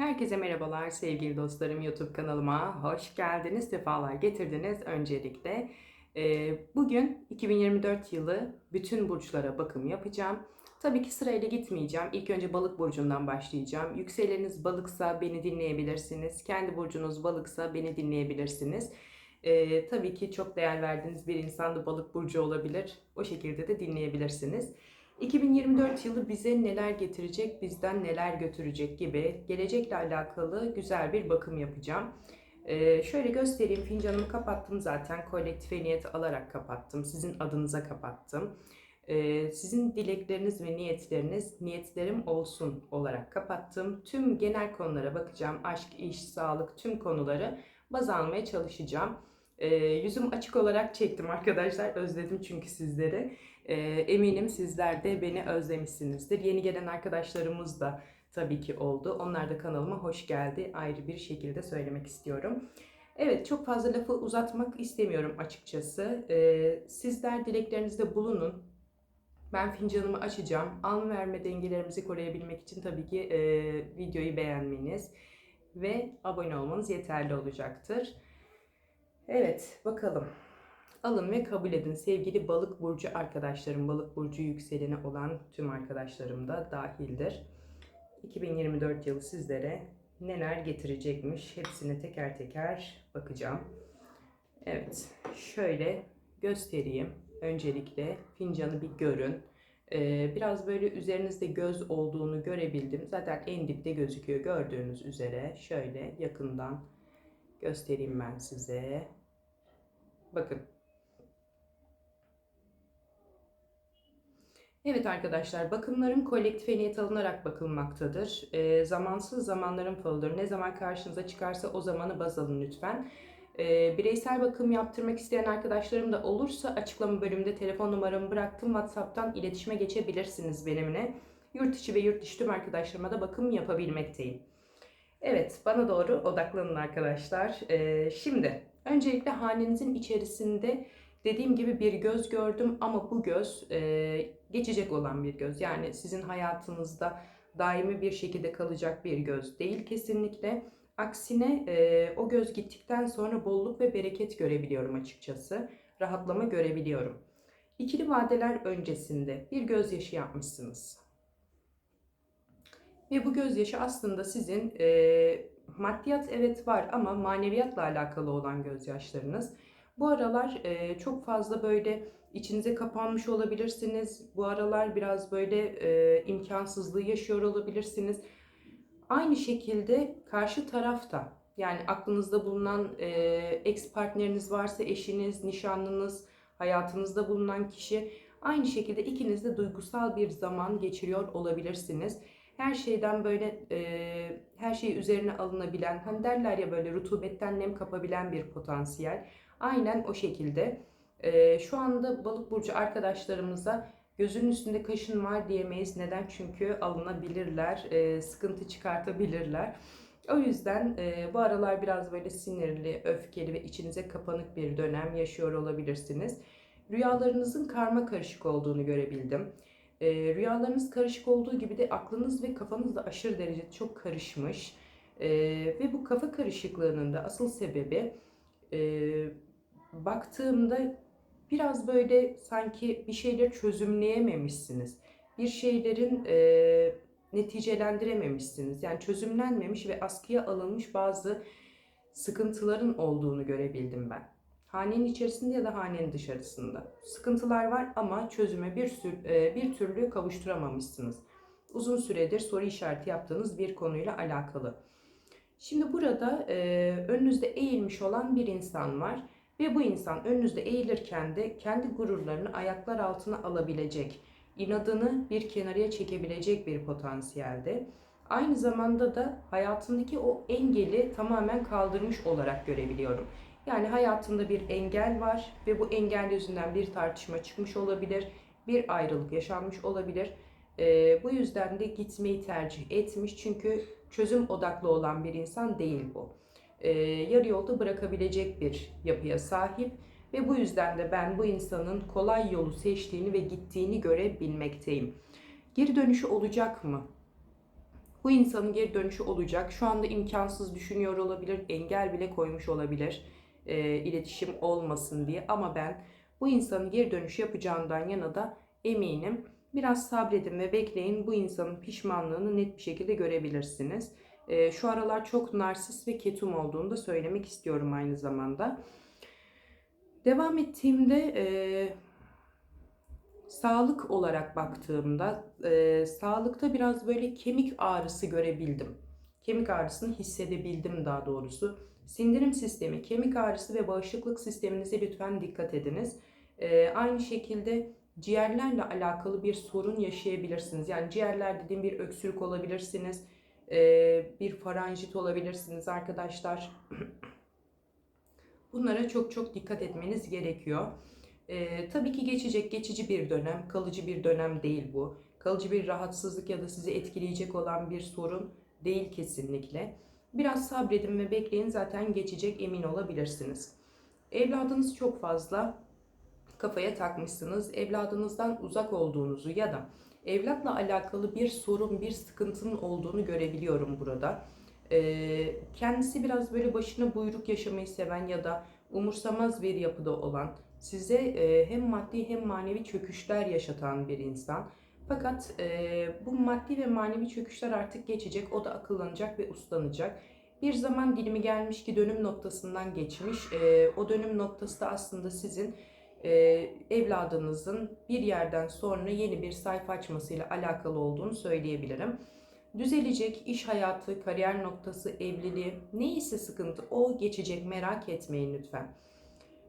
Herkese merhabalar sevgili dostlarım YouTube kanalıma hoş geldiniz, sefalar getirdiniz öncelikle. Ee, bugün 2024 yılı bütün burçlara bakım yapacağım. Tabii ki sırayla gitmeyeceğim. İlk önce balık burcundan başlayacağım. Yükseleniniz balıksa beni dinleyebilirsiniz. Kendi burcunuz balıksa beni dinleyebilirsiniz. Ee, tabii ki çok değer verdiğiniz bir insan da balık burcu olabilir. O şekilde de dinleyebilirsiniz. 2024 yılı bize neler getirecek, bizden neler götürecek gibi gelecekle alakalı güzel bir bakım yapacağım. Ee, şöyle göstereyim fincanımı kapattım zaten kolektife niyet alarak kapattım. Sizin adınıza kapattım. Ee, sizin dilekleriniz ve niyetleriniz niyetlerim olsun olarak kapattım. Tüm genel konulara bakacağım. Aşk, iş, sağlık tüm konuları baz almaya çalışacağım. Ee, yüzüm açık olarak çektim arkadaşlar. Özledim çünkü sizleri. Ee, eminim sizler de beni özlemişsinizdir. Yeni gelen arkadaşlarımız da tabii ki oldu. Onlar da kanalıma hoş geldi. Ayrı bir şekilde söylemek istiyorum. Evet çok fazla lafı uzatmak istemiyorum açıkçası. Ee, sizler dileklerinizde bulunun. Ben fincanımı açacağım. Alma verme dengelerimizi koruyabilmek için tabii ki e, videoyu beğenmeniz ve abone olmanız yeterli olacaktır. Evet bakalım. Alın ve kabul edin sevgili balık burcu arkadaşlarım, balık burcu yükseleni olan tüm arkadaşlarım da dahildir. 2024 yılı sizlere neler getirecekmiş hepsine teker teker bakacağım. Evet şöyle göstereyim. Öncelikle fincanı bir görün. Ee, biraz böyle üzerinizde göz olduğunu görebildim. Zaten en dipte gözüküyor gördüğünüz üzere. Şöyle yakından göstereyim ben size. Bakın Evet arkadaşlar, bakımlarım kolektife niyet alınarak bakılmaktadır. E, zamansız zamanların falıdır. Ne zaman karşınıza çıkarsa o zamanı baz alın lütfen. E, bireysel bakım yaptırmak isteyen arkadaşlarım da olursa açıklama bölümünde telefon numaramı bıraktım. WhatsApp'tan iletişime geçebilirsiniz benimle. Yurt içi ve yurt dışı tüm arkadaşlarıma da bakım yapabilmekteyim. Evet, bana doğru odaklanın arkadaşlar. E, şimdi, öncelikle hanenizin içerisinde dediğim gibi bir göz gördüm ama bu göz... E, geçecek olan bir göz. Yani sizin hayatınızda daimi bir şekilde kalacak bir göz değil kesinlikle. Aksine e, o göz gittikten sonra bolluk ve bereket görebiliyorum açıkçası. Rahatlama görebiliyorum. İkili vadeler öncesinde bir gözyaşı yapmışsınız. Ve bu gözyaşı aslında sizin e, maddiyat evet var ama maneviyatla alakalı olan gözyaşlarınız. Bu aralar e, çok fazla böyle içinize kapanmış olabilirsiniz. Bu aralar biraz böyle e, imkansızlığı yaşıyor olabilirsiniz. Aynı şekilde karşı tarafta yani aklınızda bulunan e, ex partneriniz varsa eşiniz, nişanlınız, hayatınızda bulunan kişi aynı şekilde ikiniz de duygusal bir zaman geçiriyor olabilirsiniz. Her şeyden böyle e, her şey üzerine alınabilen hani derler ya böyle rutubetten nem kapabilen bir potansiyel. Aynen o şekilde. Ee, şu anda balık burcu arkadaşlarımıza gözünün üstünde kaşın var diyemeyiz. Neden? Çünkü alınabilirler, e, sıkıntı çıkartabilirler. O yüzden e, bu aralar biraz böyle sinirli, öfkeli ve içinize kapanık bir dönem yaşıyor olabilirsiniz. Rüyalarınızın karma karışık olduğunu görebildim. E, rüyalarınız karışık olduğu gibi de aklınız ve kafanız da aşırı derecede çok karışmış. E, ve bu kafa karışıklığının da asıl sebebi e, baktığımda biraz böyle sanki bir şeyleri çözümleyememişsiniz. Bir şeylerin e, neticelendirememişsiniz. Yani çözümlenmemiş ve askıya alınmış bazı sıkıntıların olduğunu görebildim ben. Hanenin içerisinde ya da hanenin dışarısında. Sıkıntılar var ama çözüme bir, sür, e, bir türlü kavuşturamamışsınız. Uzun süredir soru işareti yaptığınız bir konuyla alakalı. Şimdi burada e, önünüzde eğilmiş olan bir insan var ve bu insan önünüzde eğilirken de kendi gururlarını ayaklar altına alabilecek, inadını bir kenarıya çekebilecek bir potansiyelde. Aynı zamanda da hayatındaki o engeli tamamen kaldırmış olarak görebiliyorum. Yani hayatında bir engel var ve bu engel yüzünden bir tartışma çıkmış olabilir, bir ayrılık yaşanmış olabilir. Ee, bu yüzden de gitmeyi tercih etmiş çünkü çözüm odaklı olan bir insan değil bu e, yarı yolda bırakabilecek bir yapıya sahip ve bu yüzden de ben bu insanın kolay yolu seçtiğini ve gittiğini görebilmekteyim. Geri dönüşü olacak mı? Bu insanın geri dönüşü olacak. Şu anda imkansız düşünüyor olabilir, engel bile koymuş olabilir e, iletişim olmasın diye. Ama ben bu insanın geri dönüşü yapacağından yana da eminim. Biraz sabredin ve bekleyin. Bu insanın pişmanlığını net bir şekilde görebilirsiniz. E, şu aralar çok narsist ve ketum olduğunu da söylemek istiyorum aynı zamanda. Devam ettiğimde e, sağlık olarak baktığımda e, sağlıkta biraz böyle kemik ağrısı görebildim. Kemik ağrısını hissedebildim daha doğrusu. Sindirim sistemi, kemik ağrısı ve bağışıklık sisteminize lütfen dikkat ediniz. E, aynı şekilde ciğerlerle alakalı bir sorun yaşayabilirsiniz. Yani ciğerler dediğim bir öksürük olabilirsiniz, bir faranjit olabilirsiniz arkadaşlar. Bunlara çok çok dikkat etmeniz gerekiyor. Ee, tabii ki geçecek, geçici bir dönem, kalıcı bir dönem değil bu. Kalıcı bir rahatsızlık ya da sizi etkileyecek olan bir sorun değil kesinlikle. Biraz sabredin ve bekleyin zaten geçecek emin olabilirsiniz. Evladınız çok fazla kafaya takmışsınız. Evladınızdan uzak olduğunuzu ya da evlatla alakalı bir sorun, bir sıkıntının olduğunu görebiliyorum burada. Ee, kendisi biraz böyle başına buyruk yaşamayı seven ya da umursamaz bir yapıda olan, size e, hem maddi hem manevi çöküşler yaşatan bir insan. Fakat e, bu maddi ve manevi çöküşler artık geçecek. O da akıllanacak ve uslanacak. Bir zaman dilimi gelmiş ki dönüm noktasından geçmiş. E, o dönüm noktası da aslında sizin e, evladınızın bir yerden sonra yeni bir sayfa açmasıyla alakalı olduğunu söyleyebilirim. Düzelecek iş hayatı, kariyer noktası, evliliği neyse sıkıntı o geçecek merak etmeyin lütfen.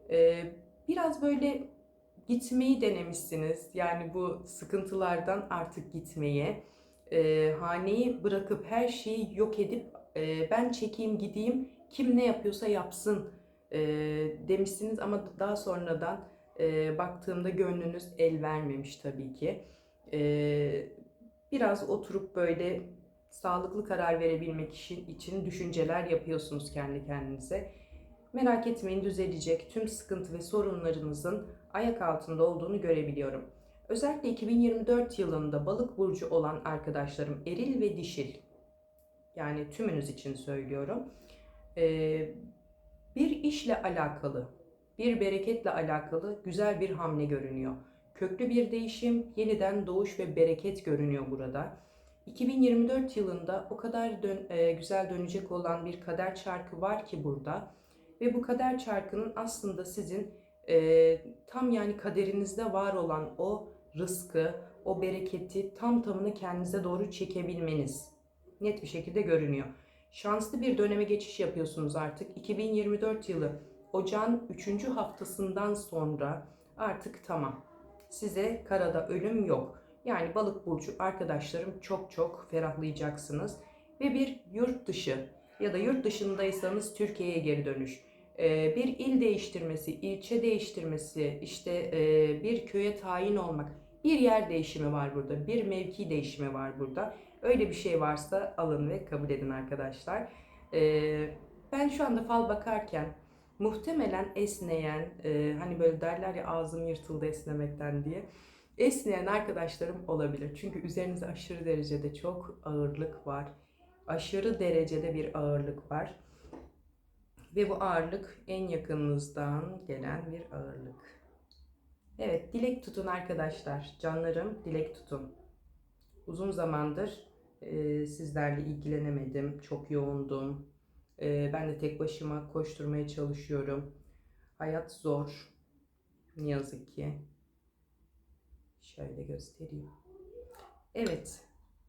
E, biraz böyle gitmeyi denemişsiniz. Yani bu sıkıntılardan artık gitmeye, e, haneyi bırakıp her şeyi yok edip e, ben çekeyim gideyim kim ne yapıyorsa yapsın e, demişsiniz ama daha sonradan e, baktığımda gönlünüz el vermemiş tabii ki. E, biraz oturup böyle sağlıklı karar verebilmek için, için düşünceler yapıyorsunuz kendi kendinize. Merak etmeyin düzelecek. Tüm sıkıntı ve sorunlarınızın ayak altında olduğunu görebiliyorum. Özellikle 2024 yılında balık burcu olan arkadaşlarım eril ve dişil yani tümünüz için söylüyorum. Ee, bir işle alakalı, bir bereketle alakalı güzel bir hamle görünüyor. Köklü bir değişim, yeniden doğuş ve bereket görünüyor burada. 2024 yılında o kadar dön, e, güzel dönecek olan bir kader çarkı var ki burada ve bu kader çarkının aslında sizin e, tam yani kaderinizde var olan o rızkı, o bereketi tam tamını kendinize doğru çekebilmeniz net bir şekilde görünüyor. Şanslı bir döneme geçiş yapıyorsunuz artık. 2024 yılı ocağın 3. haftasından sonra artık tamam. Size karada ölüm yok. Yani balık burcu arkadaşlarım çok çok ferahlayacaksınız. Ve bir yurt dışı ya da yurt dışındaysanız Türkiye'ye geri dönüş ee, bir il değiştirmesi, ilçe değiştirmesi, işte e, bir köye tayin olmak, bir yer değişimi var burada, bir mevki değişimi var burada. Öyle bir şey varsa alın ve kabul edin arkadaşlar. Ee, ben şu anda fal bakarken muhtemelen esneyen, e, hani böyle derler ya ağzım yırtıldı esnemekten diye. Esneyen arkadaşlarım olabilir. Çünkü üzerinizde aşırı derecede çok ağırlık var. Aşırı derecede bir ağırlık var. Ve bu ağırlık en yakınınızdan gelen bir ağırlık. Evet, dilek tutun arkadaşlar. Canlarım, dilek tutun. Uzun zamandır e, sizlerle ilgilenemedim. Çok yoğundum. E, ben de tek başıma koşturmaya çalışıyorum. Hayat zor. Ne yazık ki. Şöyle göstereyim. Evet,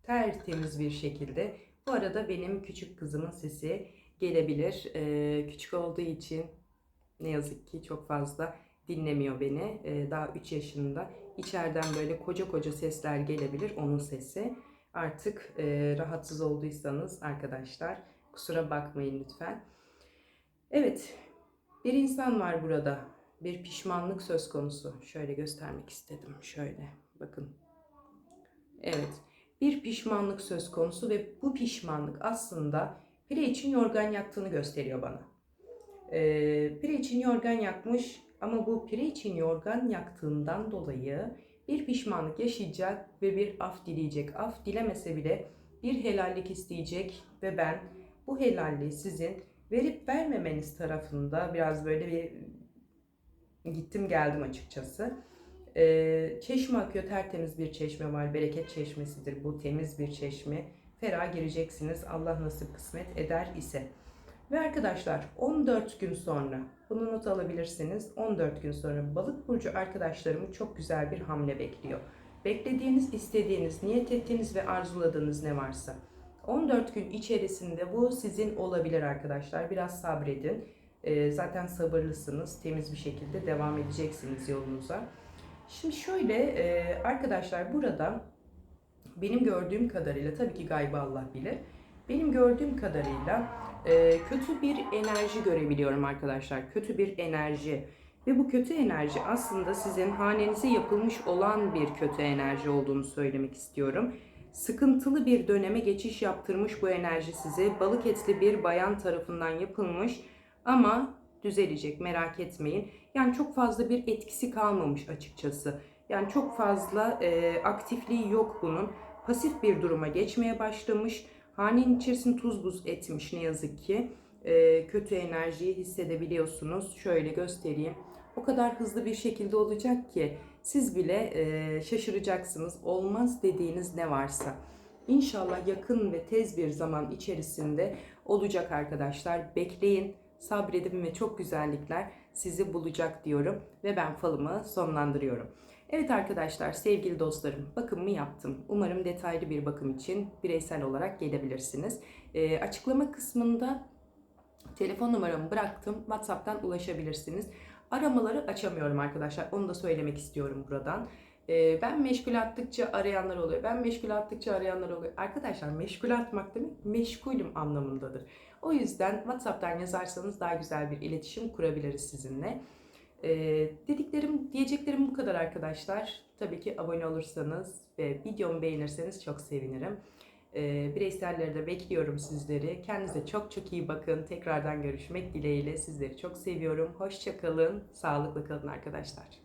tertemiz bir şekilde. Bu arada benim küçük kızımın sesi gelebilir. Ee, küçük olduğu için ne yazık ki çok fazla dinlemiyor beni. Ee, daha 3 yaşında. İçeriden böyle koca koca sesler gelebilir onun sesi. Artık e, rahatsız olduysanız arkadaşlar kusura bakmayın lütfen. Evet bir insan var burada. Bir pişmanlık söz konusu. Şöyle göstermek istedim. Şöyle bakın. Evet bir pişmanlık söz konusu ve bu pişmanlık aslında pire için yorgan yaktığını gösteriyor bana. Ee, pire için yorgan yakmış ama bu pire için yorgan yaktığından dolayı bir pişmanlık yaşayacak ve bir af dileyecek. Af dilemese bile bir helallik isteyecek ve ben bu helalliği sizin verip vermemeniz tarafında biraz böyle bir gittim geldim açıkçası. Ee, çeşme akıyor, tertemiz bir çeşme var. Bereket çeşmesidir bu, temiz bir çeşme. Ferah gireceksiniz Allah nasip kısmet eder ise. Ve arkadaşlar 14 gün sonra, bunu not alabilirsiniz. 14 gün sonra balık burcu arkadaşlarımı çok güzel bir hamle bekliyor. Beklediğiniz, istediğiniz, niyet ettiğiniz ve arzuladığınız ne varsa. 14 gün içerisinde bu sizin olabilir arkadaşlar. Biraz sabredin. Ee, zaten sabırlısınız. Temiz bir şekilde devam edeceksiniz yolunuza. Şimdi şöyle e, arkadaşlar burada benim gördüğüm kadarıyla tabii ki gaybı Allah bilir. Benim gördüğüm kadarıyla e, kötü bir enerji görebiliyorum arkadaşlar. Kötü bir enerji. Ve bu kötü enerji aslında sizin hanenize yapılmış olan bir kötü enerji olduğunu söylemek istiyorum. Sıkıntılı bir döneme geçiş yaptırmış bu enerji size. Balık etli bir bayan tarafından yapılmış ama düzelecek merak etmeyin. Yani çok fazla bir etkisi kalmamış açıkçası. Yani çok fazla e, aktifliği yok bunun. Pasif bir duruma geçmeye başlamış. Hanenin içerisini tuz buz etmiş ne yazık ki. E, kötü enerjiyi hissedebiliyorsunuz. Şöyle göstereyim. O kadar hızlı bir şekilde olacak ki siz bile e, şaşıracaksınız. Olmaz dediğiniz ne varsa. İnşallah yakın ve tez bir zaman içerisinde olacak arkadaşlar. Bekleyin, sabredin ve çok güzellikler sizi bulacak diyorum ve ben falımı sonlandırıyorum. Evet arkadaşlar, sevgili dostlarım, bakımımı yaptım. Umarım detaylı bir bakım için bireysel olarak gelebilirsiniz. E, açıklama kısmında telefon numaramı bıraktım. WhatsApp'tan ulaşabilirsiniz. Aramaları açamıyorum arkadaşlar. Onu da söylemek istiyorum buradan. Ee, ben meşgul attıkça arayanlar oluyor. Ben meşgul attıkça arayanlar oluyor. Arkadaşlar meşgul atmak demek meşgulüm anlamındadır. O yüzden WhatsApp'tan yazarsanız daha güzel bir iletişim kurabiliriz sizinle. Ee, dediklerim, diyeceklerim bu kadar arkadaşlar. Tabii ki abone olursanız ve videomu beğenirseniz çok sevinirim. Ee, bireyselleri de bekliyorum sizleri. Kendinize çok çok iyi bakın. Tekrardan görüşmek dileğiyle sizleri çok seviyorum. Hoşçakalın. Sağlıklı kalın arkadaşlar.